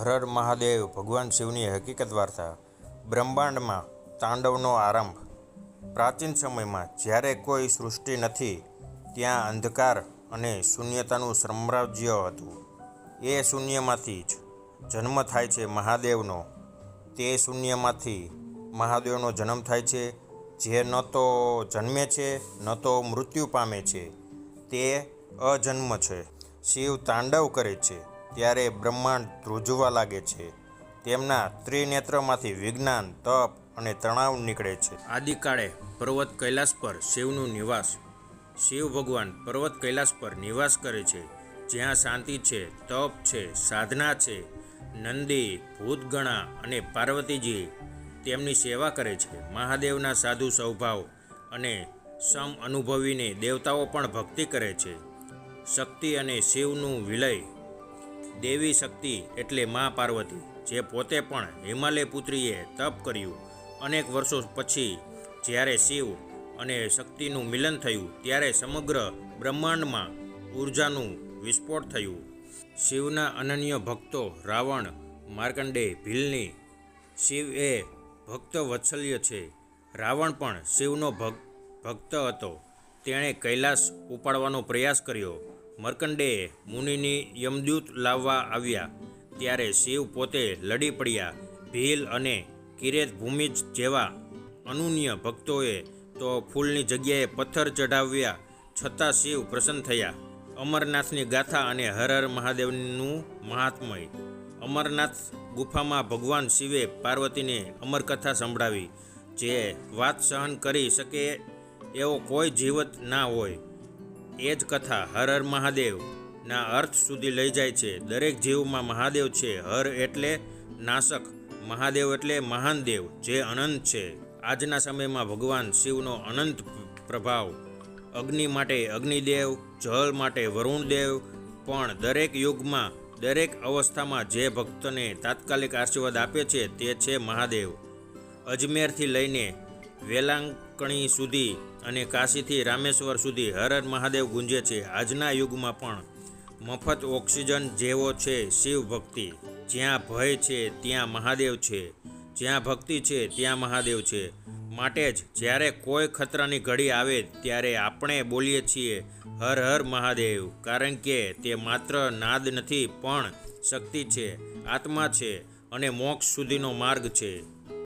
હર હર મહાદેવ ભગવાન શિવની હકીકત વાર્તા. બ્રહ્માંડમાં તાંડવનો આરંભ. પ્રાચીન સમયમાં જ્યારે કોઈ સૃષ્ટિ નથી, ત્યાં અંધકાર અને શૂન્યતાનું સામ્રાજ્ય હતું. એ શૂન્યમાંથી જ જન્મ થાય છે મહાદેવનો. તે શૂન્યમાંથી મહાદેવનો જન્મ થાય છે. જે ન તો જન્મે છે, ન તો મૃત્યુ પામે છે. તે અજન્મ છે. શિવ તાંડવ કરે છે. ત્યારે બ્રહ્માંડ ધ્રુજવા લાગે છે. તેમના ત્રિનેત્રમાંથી વિજ્ઞાન, તપ અને તણાવ નીકળે છે. આદિકાળે પર્વત કૈલાસ પર શિવનું નિવાસ. શિવ ભગવાન પર્વત કૈલાસ પર નિવાસ કરે છે. જ્યાં શાંતિ છે, તપ છે, સાધના છે. નંદી, ભૂતગણા અને પાર્વતીજી તેમની સેવા કરે છે. મહાદેવના સાધુ સ્વભાવ અને સમ અનુભવીને દેવતાઓ પણ ભક્તિ કરે છે. શક્તિ અને શિવનું વિલય દેવી શક્તિ એટલે મા પાર્વતી, જે પોતે પણ હિમાલય પુત્રીએ તપ કર્યું. અનેક વર્ષો પછી જ્યારે શિવ અને શક્તિનું મિલન થયું, ત્યારે સમગ્ર બ્રહ્માંડમાં ઉર્જાનું વિસ્ફોટ થયું. શિવના અનન્ય ભક્તો રાવણ માર્કંડે ભીલની શિવ એ ભક્ત વત્સલ્ય છે. રાવણ પણ શિવનો ભક ભક્ત હતો. તેણે કૈલાસ ઉપાડવાનો પ્રયાસ કર્યો. મર્કંડેએ મુનિની યમદૂત લાવવા આવ્યા. ત્યારે શિવ પોતે લડી પડ્યા. ભીલ અને કિરેત ભૂમિજ જેવા અનુન્ય ભક્તોએ તો ફૂલની જગ્યાએ પથ્થર ચઢાવ્યા. છતાં શિવ પ્રસન્ન થયા. અમરનાથની ગાથા અને હર હર મહાદેવનું મહાત્મય. અમરનાથ ગુફામાં ભગવાન શિવે પાર્વતીને અમરકથા સંભળાવી. જે વાત સહન કરી શકે એવો કોઈ જીવત ના હોય. એ જ કથા હર હર મહાદેવ ના અર્થ સુધી લઈ જાય છે. દરેક જીવમાં મહાદેવ છે. હર એટલે નાશક, મહાદેવ એટલે મહાન દેવ, જે અનંત છે. આજના સમયમાં ભગવાન શિવનો અનંત પ્રભાવ, અગ્નિ માટે અગ્નિદેવ, જળ માટે વરુણદેવ, પણ દરેક યુગમાં, દરેક અવસ્થામાં જે ભક્તને તાત્કાલિક આશીર્વાદ આપે છે તે છે મહાદેવ. અજમેરથી લઈને વેલાંકણી સુધી અને કાશીથી રામેશ્વર સુધી હર મહાદેવ ગુંજે છે. આજના યુગમાં પણ મફત ઓક્સિજન જેવો છે શિવ ભક્તિ. જ્યાં ભય છે, ત્યાં મહાદેવ છે. જ્યાં ભક્તિ છે, ત્યાં મહાદેવ છે. માટે જ જ્યારે કોઈ ખતરાની ઘડી આવે ત્યારે આપણે બોલીએ છીએ હર હર મહાદેવ, કારણ કે તે માત્ર નાદ નથી પણ શક્તિ છે, આત્મા છે અને મોક્ષ સુધીનો માર્ગ છે.